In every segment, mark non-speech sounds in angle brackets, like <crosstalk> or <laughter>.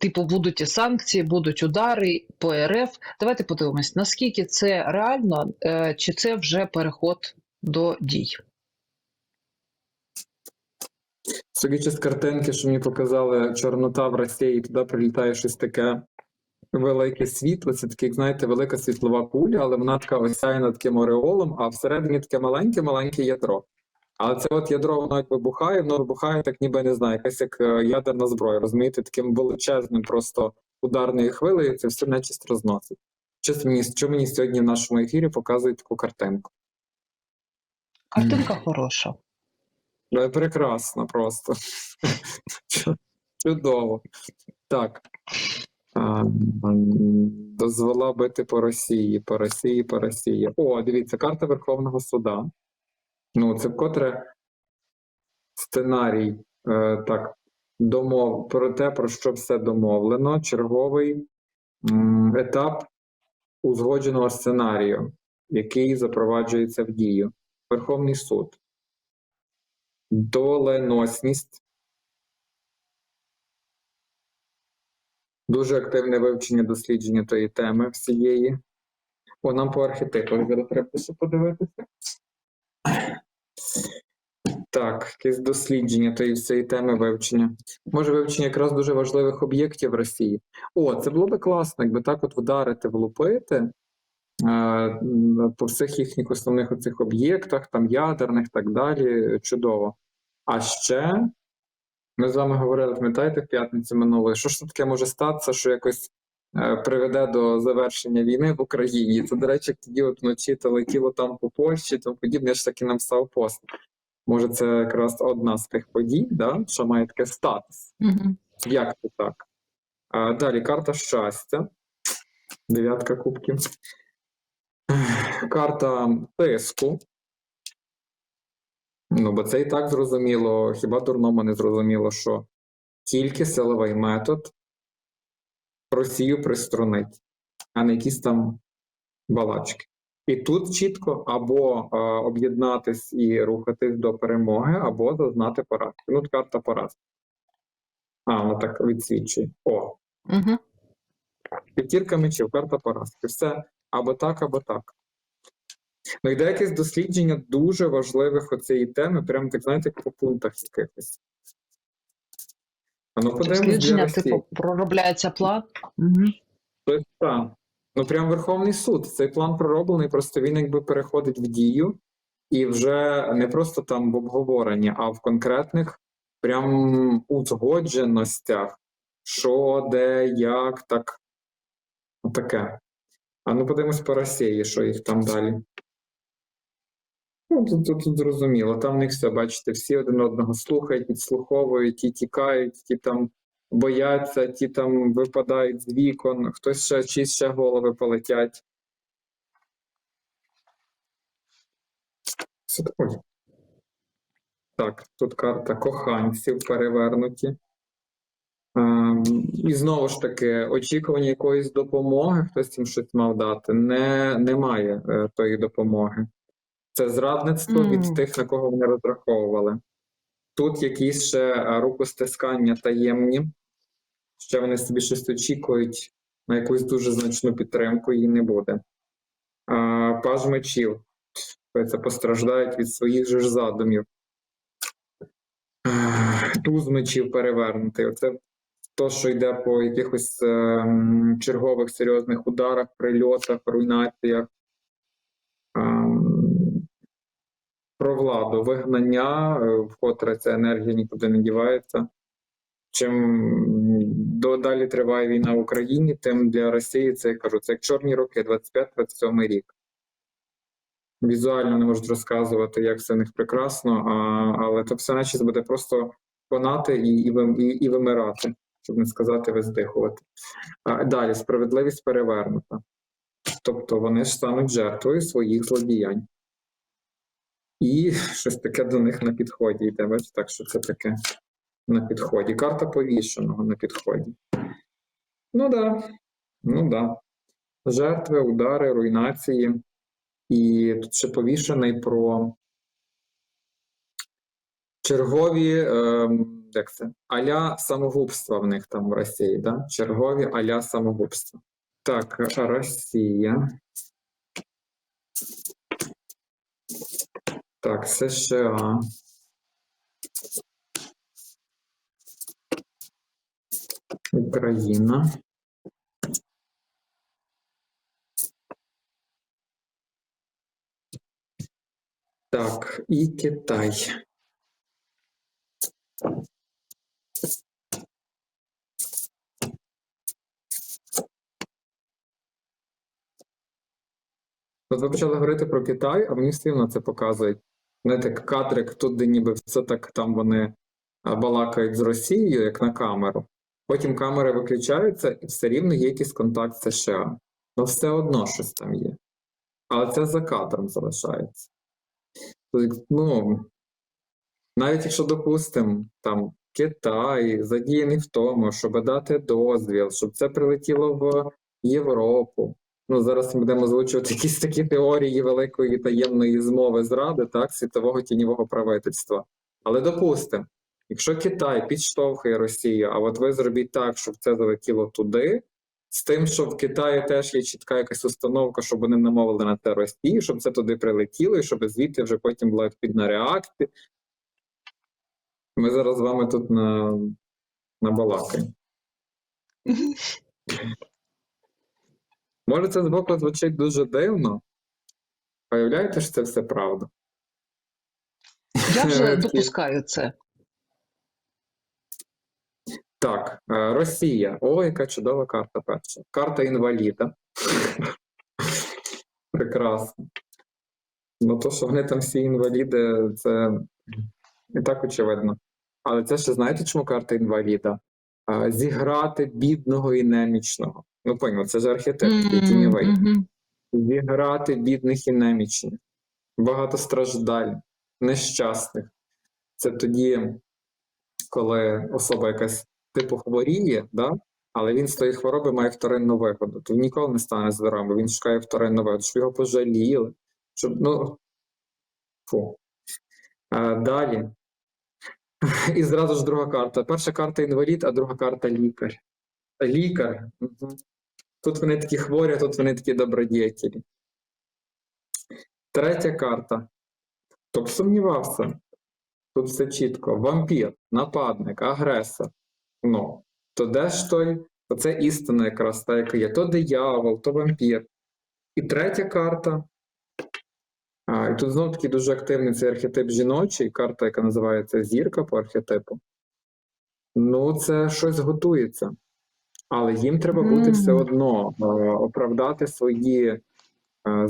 типу, будуть і санкції, будуть удари по РФ. Давайте подивимось, наскільки це реально, е, чи це вже переход до дій. Судячи з картинки, що мені показали Чорнота в Росії, туди прилітає щось таке велике світло. Це таке, знаєте, велика світлова куля, але вона така осяяна таким ореолом, а всередині таке маленьке-маленьке ядро. Але це от ядро воно як вибухає, воно вибухає, так ніби не знаю, якась як е, ядерна зброя, розумієте, таким величезним просто ударною хвилею це все нечисть розносить. Що мені, що мені сьогодні в нашому ефірі показують таку картинку? Картинка хороша. Ну, Прекрасно просто. <laughs> Чудово. Так. Дозвола бити по Росії, по Росії, по Росії. О, дивіться, карта Верховного Суда. Ну, це вкотре сценарій, е, так, домов про те, про що все домовлено. Черговий м, етап узгодженого сценарію, який запроваджується в дію. Верховний суд доленосність, дуже активне вивчення дослідження тої теми всієї. О, нам по архетипах зараз треба подивитися. Так, якесь дослідження тої всієї теми вивчення. Може, вивчення якраз дуже важливих об'єктів Росії. О, це було би класно, якби так от вдарити, влупити е, по всіх їхніх основних оцих об'єктах, там ядерних так далі. Чудово. А ще ми з вами говорили, пам'ятаєте, в п'ятницю минулої, що ж таке може статися, що якось приведе до завершення війни в Україні. Це, до речі, тоді от вночі то летіло там по Польщі, тому подібне, я ж таки написав пост. Може, це якраз одна з тих подій, да, що має таке статус. Угу. Як це так? А, далі карта щастя. Дев'ятка кубків. Карта тиску. Ну, бо це і так зрозуміло, хіба дурному не зрозуміло, що тільки силовий метод Росію приструнить, а не якісь там балачки. І тут чітко або е, об'єднатись і рухатись до перемоги, або зазнати поразки. Ну, карта поразки. А, вона так відсвічує. О, Угу. П'ятірка мечів, карта поразки. Все або так, або так. Ну, йде якесь дослідження дуже важливих оцієї теми, прямо так, знаєте, по пунктах якихось. Ну для Дослідження, типу, проробляється план. Угу. Тобто, так. Ну, прям Верховний суд. Цей план пророблений, просто він якби переходить в дію, і вже не просто там в обговоренні, а в конкретних прям узгодженостях, що, де, як, так. Таке. А ну подивимось по Росії, що їх там далі. Ну, тут, тут, тут зрозуміло. Там в них все, бачите, всі один одного слухають, підслуховують, ті тікають, ті там бояться, ті там випадають з вікон, хтось ще чиїсь ще голови полетять. Все. Так, тут карта коханців перевернуті. Ем, і знову ж таки, очікування якоїсь допомоги, хтось їм щось мав дати, не, немає е, тої допомоги. Це зрадництво Мгм. від тих, на кого вони розраховували. Тут якісь ще е, рукостискання таємні, ще вони собі щось очікують на якусь дуже значну підтримку, її не буде. А, Паж мечів. Це постраждають від своїх же ж задумів. Туз мечів перевернутий. Оце то, що йде по якихось ем, чергових серйозних ударах, прильотах, руйнаціях. Ем, про владу, вигнання, е, вкотре ця енергія нікуди не дівається. Чим далі триває війна в Україні, тим для Росії це я кажу, це як чорні роки, 25-27 рік. Візуально не можуть розказувати, як все в них прекрасно, а, але то все наче буде просто конати і, і, і, і вимирати, щоб не сказати виздихувати. А, далі справедливість перевернута. Тобто вони ж стануть жертвою своїх злодіянь. І щось таке до них на підході йде. Бачите, так, що це таке на підході. Карта повішеного на підході. Ну да. Ну да. Жертви, удари, руйнації. І тут ще повішений про чергові ем, як це? Аля самогубства в них там в Росії, да? Чергові аля самогубства. Так, Росія. Так, США. Україна. Так, і Китай. От ви почали говорити про Китай, а мені одно це показують. Знаєте, кадрик тут, де ніби все так там вони балакають з Росією, як на камеру. Потім камери виключаються, і все рівно є якийсь контакт з США. Ну, все одно щось там є. Але це за кадром залишається. Тобто, Ну, навіть якщо, допустимо, там Китай задіяний в тому, щоб дати дозвіл, щоб це прилетіло в Європу. Ну, зараз ми будемо озвучувати якісь такі теорії великої таємної змови зради, так, світового тіньового правительства. Але допустимо, якщо Китай підштовхує Росію, а от ви зробіть так, щоб це залетіло туди, з тим, що в Китаї теж є чітка якась установка, щоб вони намовили на це Росії, щоб це туди прилетіло, і щоб звідти вже потім була відповідна реакція. Ми зараз з вами тут на, на балакаємо. <laughs> Може, це збоку звучить дуже дивно. Уявляєте, що це все правда? Я вже допускаю це. Так, е, Росія. О, яка чудова карта перша. Карта інваліда. <laughs> Прекрасно. Ну, то, що вони там всі інваліди, це і так очевидно. Але це ще знаєте, чому карта інваліда? Зіграти бідного і немічного. Ну, поняв, це ж архетип такий тіньовий. Зіграти бідних і немічних, багатостраждальних, нещасних. Це тоді, коли особа якась типу хворіє, да? але він з тої хвороби має вторинну вигоду. То він ніколи не стане здоровим, він шукає вторинну вигоду, щоб його пожаліли. Щоб, ну, фу. А, далі. <laughs> І зразу ж друга карта. Перша карта інвалід, а друга карта лікар. Лікар. Тут вони такі хворі, тут вони такі добродіятелі. Третя карта. Хто б сумнівався? Тут все чітко. Вампір, нападник, агресор. Ну, то де ж той? Оце істина якраз та, яка є. То диявол, то вампір. І третя карта. А, і тут знову таки дуже активний цей архетип жіночий, карта, яка називається зірка по архетипу. Ну, це щось готується. Але їм треба бути все одно е, оправдати свої е,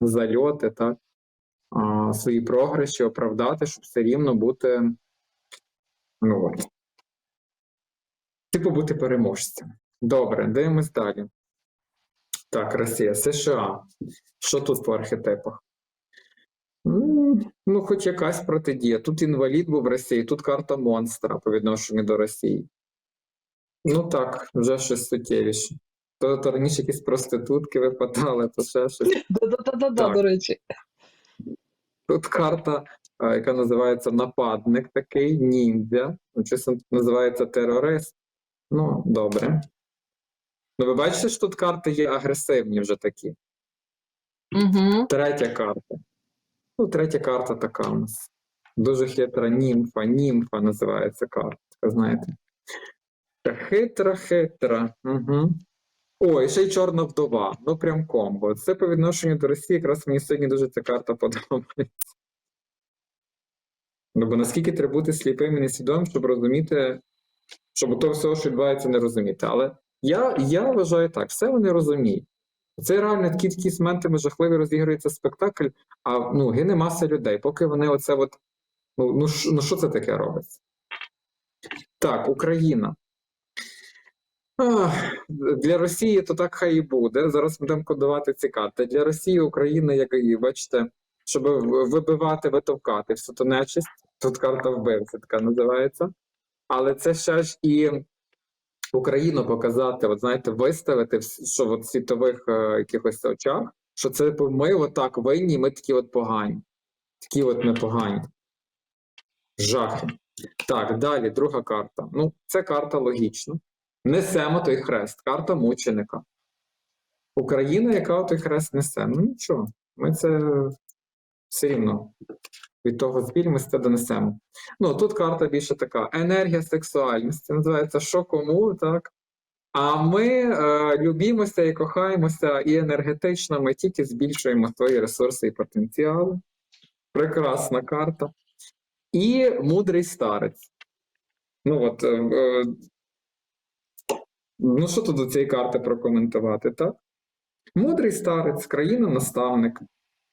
зальоти, так? свої програші, оправдати, щоб все рівно бути. Ну от. Типу бути переможцем. Добре, дивимось далі. Так, Росія, США. Що тут по архетипах? Ну, хоч якась протидія. Тут інвалід був в Росії, тут карта монстра по відношенню до Росії. Ну так, вже щось суттєвіше. То, то раніше якісь проститутки випадали, то ще щось. <laughs> Да-да-да-да, до речі. Тут карта, яка називається нападник такий, ніндзя. Ну, чесно, називається терорист. Ну, добре. Ну, ви бачите, що тут карти є агресивні вже такі. Угу. Третя карта. Ну, третя карта така у нас. Дуже хитра німфа. Німфа називається карта. Знаєте. Та Хитра, хитра. Угу. Ой, ще й чорна вдова. Ну, прям комбо. Це по відношенню до Росії, якраз мені сьогодні дуже ця карта подобається. Ну, бо наскільки треба бути сліпим і несвідомим, щоб розуміти, щоб того всього, що відбувається, не розуміти. Але я, я вважаю так, все вони розуміють. Це реально такі моментами жахливі розігрується спектакль, а ну, гине маса людей. Поки вони оце от. Ну, ну, ну що це таке робиться? Так, Україна. Для Росії то так хай і буде. Зараз будемо кодувати ці карти. Для Росії Україна, як і бачите, щоб вибивати, витовкати всю ту нечисть. Тут карта вбивця така називається. Але це ще ж і Україну показати, от знаєте, виставити, що в світових е, якихось очах, що це типу, ми отак винні, ми такі от погані. Такі от ми погані. Жахи. Так, далі, друга карта. Ну, це карта логічна. Несемо той хрест, карта мученика. Україна, яка той хрест несе. Ну нічого, ми це все рівно від того звіль ми це донесемо. Ну, тут карта більше така: енергія сексуальності. Називається що кому, так? А ми е, любімося і кохаємося, і енергетично ми тільки збільшуємо свої ресурси і потенціали. Прекрасна карта. І мудрий старець. Ну от, е, е, ну що тут до цієї карти прокоментувати, так? Мудрий старець, країна-наставник.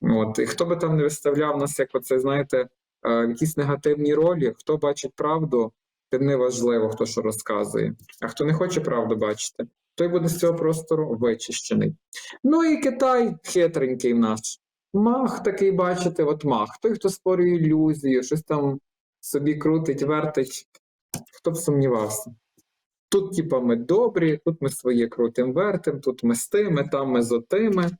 От, і хто би там не виставляв нас, як оце, знаєте, е, якісь негативні ролі, хто бачить правду, тим не важливо, хто що розказує. А хто не хоче правду бачити, той буде з цього простору вичищений. Ну і Китай хитренький наш. Мах такий, бачите, от мах. Той, хто створює ілюзію, щось там собі крутить, вертить. Хто б сумнівався? Тут, типа, ми добрі, тут ми своє крутим вертим, тут ми з тими, там ми з отими.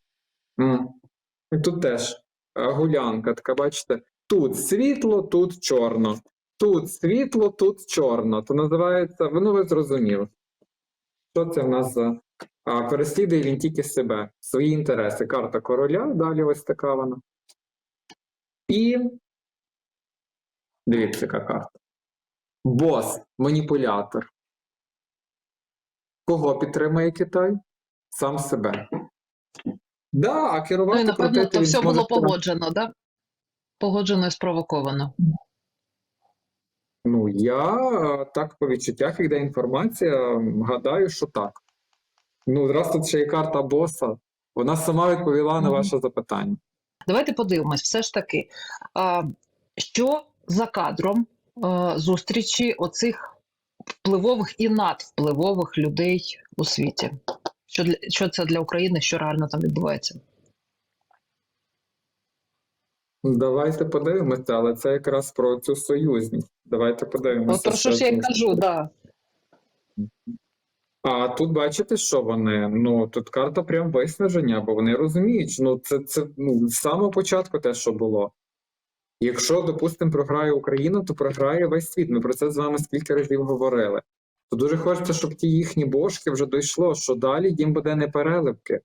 Тут теж е, гулянка, така, бачите, тут світло, тут чорно. Тут світло, тут чорно. То називається, ну ви зрозуміли. Що це в нас за а, переслідує він тільки себе, свої інтереси. Карта короля, далі ось така вона. І дивіться, яка карта. Бос, маніпулятор. Кого підтримує Китай? Сам себе. Да, а Ну керувати і напевно, крутити то все було прям- погоджено, да? Погоджено і спровоковано. Ну, я так по відчуттях, як інформація, гадаю, що так. Ну, раз тут ще є карта боса, вона сама відповіла на ваше запитання. Давайте подивимось, все ж таки, а, що за кадром а, зустрічі оцих впливових і надвпливових людей у світі? Що, для, що це для України, що реально там відбувається? Давайте подивимося, але це якраз про цю союзність. Давайте подивимося. От про що ж я кажу, да. А тут бачите, що вони? Ну тут карта прям виснаження, бо вони розуміють, ну це, це ну, з самого початку те, що було. Якщо, допустимо, програє Україна, то програє весь світ. Ми про це з вами скільки разів говорили. То дуже хочеться, щоб ті їхні бошки вже дійшло, що далі їм буде не переливки.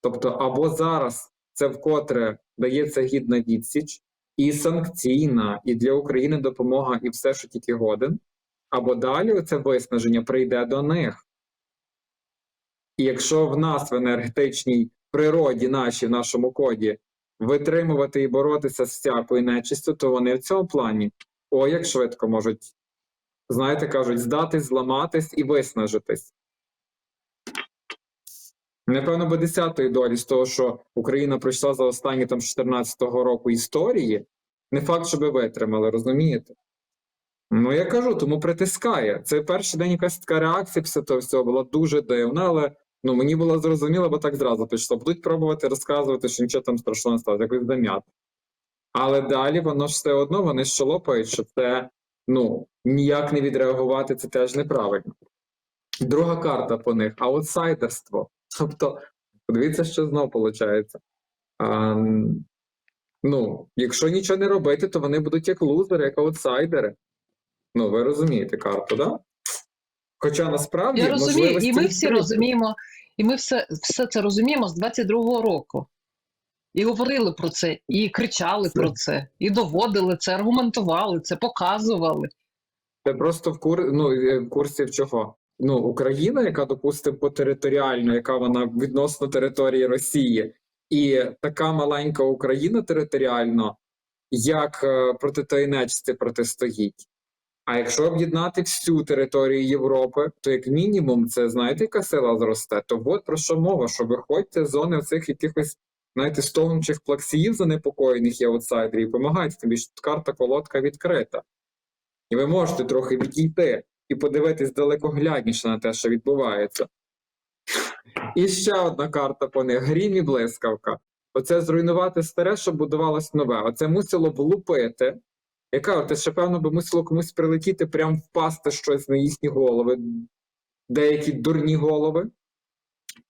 Тобто, або зараз це вкотре дається гідна відсіч, і санкційна, і для України допомога, і все, що тільки годен, або далі це виснаження прийде до них. І якщо в нас в енергетичній природі нашій, в нашому коді, витримувати і боротися з всякою нечистю, то вони в цьому плані о, як швидко можуть, знаєте, кажуть, здатись, зламатись і виснажитись. Напевно, би десятої долі з того, що Україна пройшла за останні там 14-го року історії, не факт, щоб витримали, розумієте? Ну, я кажу, тому притискає. Це перший день якась така реакція після того всього була дуже дивна, але ну, мені було зрозуміло, бо так зразу пішло. Будуть пробувати розказувати, що нічого там страшного не сталося, якось зам'яти. Але далі воно ж все одно, вони щолопають, що це ну, ніяк не відреагувати, це теж неправильно. Друга карта по них аутсайдерство. Тобто, подивіться, що знов виходить. А, ну, якщо нічого не робити, то вони будуть як лузери, як аутсайдери. Ну, ви розумієте карту, да? Хоча насправді Я розумію, і ми всі розуміємо, і ми все, все це розуміємо з 22-го року. І говорили про це, і кричали Це- про це, і доводили це, аргументували це, показували. Це просто в кур... ну, е, в курсі в чого? Ну, Україна, яка, допустимо, по територіально, яка вона відносно території Росії, і така маленька Україна територіально, як е, проти тої нечисті протистоїть. А якщо об'єднати всю територію Європи, то як мінімум це знаєте, яка сила зросте? То от про що мова, що виходьте з зони цих якихось, знаєте, стогнучих плаксіїв занепокоєних і аутсайдерів, тобі, що тут карта колодка відкрита. І ви можете трохи відійти і подивитись далекоглядніше на те, що відбувається. І ще одна карта по них: грім і блискавка. Оце зруйнувати старе, щоб будувалось нове. Оце мусило Яка це ще певно би мусило комусь прилетіти, прям впасти щось на їхні голови, деякі дурні голови.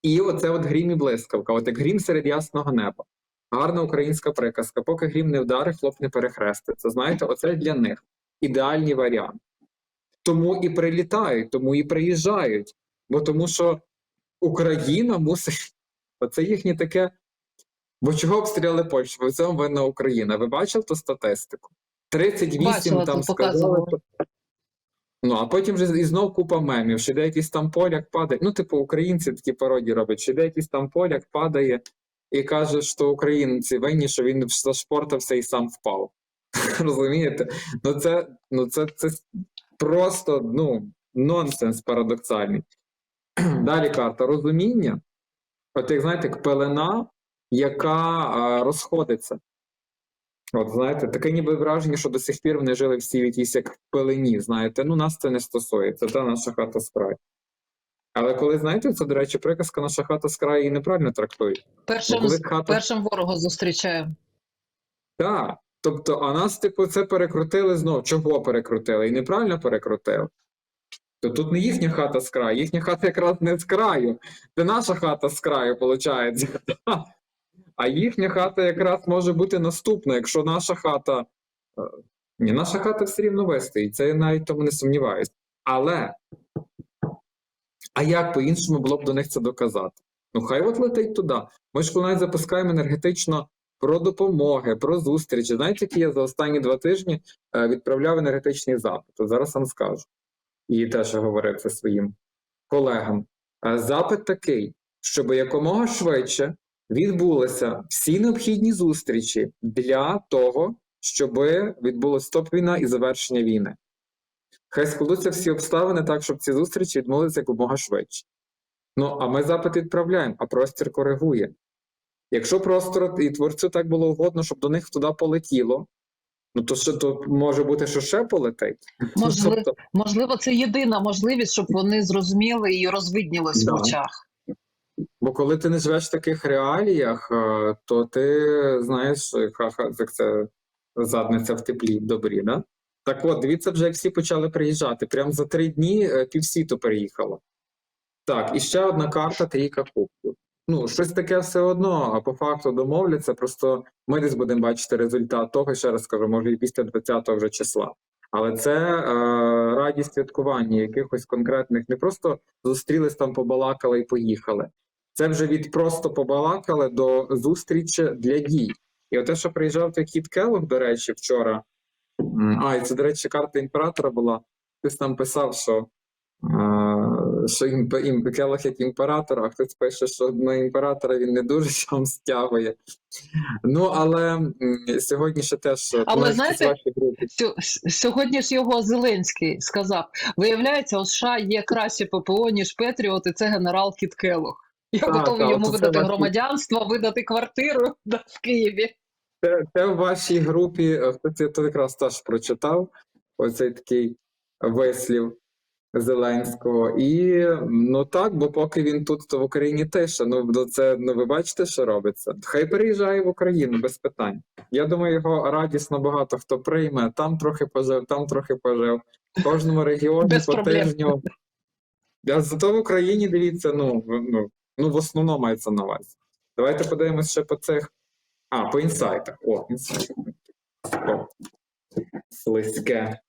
І оце от грім і блискавка, от як грім серед ясного неба. Гарна українська приказка. Поки грім не вдарить, хлоп не перехреститься. Знаєте, оце для них. ідеальний варіант. Тому і прилітають, тому і приїжджають. Бо тому що Україна мусить. <laughs> Оце їхнє таке. Бо чого обстріляли Польщу? Бо в цьому винна Україна. Ви бачили ту статистику? 38 Бачила, там сказали. Ну, а потім вже і знов купа мемів, що де якийсь там поляк падає. Ну, типу, українці такі пародії роблять, що де якийсь там поляк падає і каже, що українці винні, що він зашпортався і сам впав. <laughs> Розумієте? Ну це, ну це, це просто ну, нонсенс парадоксальний. <clears throat> Далі карта розуміння. От як знаєте, як пелена, яка а, розходиться. От, знаєте, таке ніби враження, що до сих пір вони жили всі в якійсь як в пелені. Знаєте, ну нас це не стосується, та наша хата з краю. Але коли знаєте, це, до речі, приказка наша хата з краю її неправильно трактують. Бо Першим, хата першим ворога зустрічаємо. Так. Тобто, а нас, типу, це перекрутили знов. Чого перекрутили? І неправильно перекрутили. То тут не їхня хата з краю, їхня хата якраз не з краю. Це наша хата з краю, виходить. А їхня хата якраз може бути наступна, якщо наша хата. е, Ні, наша хата все рівно вистоїть, це я навіть тому не сумніваюся. Але. А як по-іншому було б до них це доказати? Ну, хай от летить туди. Ми ж коли навіть запускаємо енергетично про допомоги, про зустрічі. Знаєте, які я за останні два тижні е, відправляв енергетичний запит. Зараз вам скажу. І теж говорив це своїм колегам. Е, Запит такий, щоб якомога швидше відбулися всі необхідні зустрічі для того, щоб відбулася стоп-війна і завершення війни. Хай складуться всі обставини так, щоб ці зустрічі відбулися якомога швидше. Ну, а ми запит відправляємо, а простір коригує. Якщо простору і творцю так було угодно, щоб до них туди полетіло, ну то що то може бути, що ще полетить. <laughs> Можливо, Тобто, можливо, це єдина можливість, щоб вони зрозуміли і розвиднілось Да. в очах. Бо коли ти не живеш в таких реаліях, е, то ти знаєш, ха-ха, як це задниця в теплі, в добрі, да? Так от, дивіться, вже як всі почали приїжджати. Прямо за три дні е, півсвіту переїхало. Так, і ще одна карта трійка кубків. Ну, щось таке все одно, а по факту домовляться. Просто ми десь будемо бачити результат того, ще раз скажу, може і після 20-го вже числа. Але це е, радість святкування якихось конкретних, не просто зустрілись там, побалакали і поїхали. Це вже від просто побалакали до зустрічі для дій. І оте, що приїжджав той кіт Келлог, до речі, вчора. А, і це, до речі, карта імператора була. Хтось там писав, що, е, що імп, імп, Келлог як імператор, а хтось пише, що на імператора він не дуже <laughs> там стягує. Ну, але сьогодні ще теж Але знаєте, Сьогодні ж його Зеленський сказав: виявляється, у США є краще ППО, ніж Петріот, і це генерал Кіт Келлог. Я готовий йому видати ваші- громадянство, видати квартиру <laughs> да, в Києві. Це, це в вашій групі, е, хтось то якраз теж прочитав оцей такий вислів Зеленського. І ну так, бо поки він тут, то в Україні тиша. Ну це ну ви бачите, що робиться. Хай переїжджає в Україну без питань. Я думаю, його радісно багато хто прийме. Там трохи пожив, там трохи пожив. В кожному регіоні Без по проблем. тижню. А зато в Україні дивіться, ну, ну, ну в основному мається на увазі. Давайте подивимося ще по цих. А, по інсайтах. О. О, слизьке.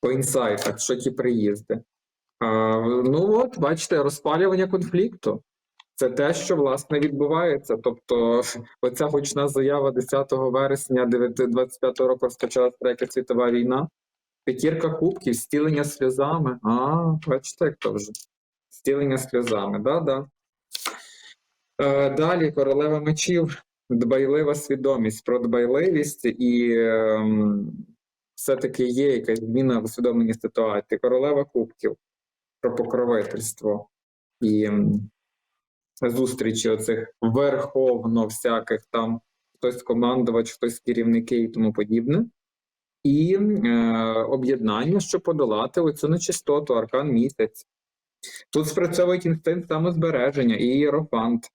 По інсайтах, що ті приїзди. А, ну от, бачите, розпалювання конфлікту. Це те, що власне відбувається. Тобто, оця гучна заява 10 вересня 25 року розпочалася Третя світова війна. П'ятірка кубків, стілення сльозами. А, бачите, як то вже. Стілення сльозами, да-да. Е, далі королева мечів, дбайлива свідомість про дбайливість і ем, все-таки є якась зміна в усвідомленні ситуації. Королева кубків про покровительство і ем, зустрічі оцих верховно всяких там хтось командувач, хтось керівники і тому подібне. І е, об'єднання, щоб подолати оцю нечистоту, аркан місяць. Тут спрацьовують інстинкт самозбереження і ієрофант.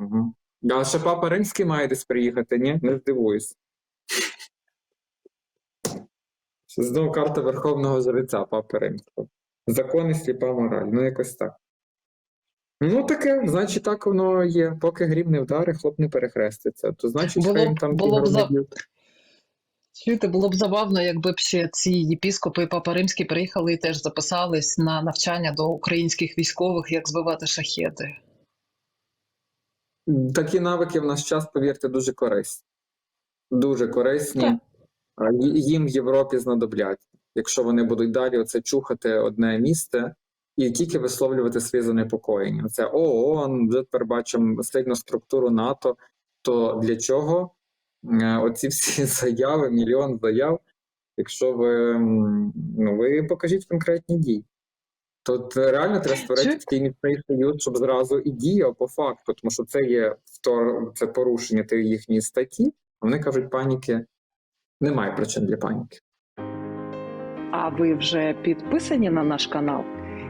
Угу. А ще папа римський має десь приїхати, ні? Не здивуюсь. Знову карта Верховного Жреця Папи Римського. Закони сліпа мораль. Ну, якось так. Ну, таке, значить, так воно є. Поки грім не вдари, хлоп не перехреститься. То значить, Було хай їм там було б за- Чуєте, було б забавно, якби б ще ці єпіскопи і Папа Римський приїхали і теж записались на навчання до українських військових, як збивати шахеди. Такі навики в наш час, повірте, дуже корисні. Дуже корисні. Так. Їм в Європі знадобляться, якщо вони будуть далі оце чухати одне місце і тільки висловлювати свої занепокоєння. Це ООН, вже тепер бачимо сильну структуру НАТО. То для чого оці всі <laughs> заяви, мільйон заяв, якщо ви, ну, ви покажіть конкретні дії. Тут реально треба створити такий міцний союз, щоб зразу і діяв по факту, тому що це є втор... це порушення їхньої статті, а вони кажуть, паніки немає причин для паніки. А ви вже підписані на наш канал?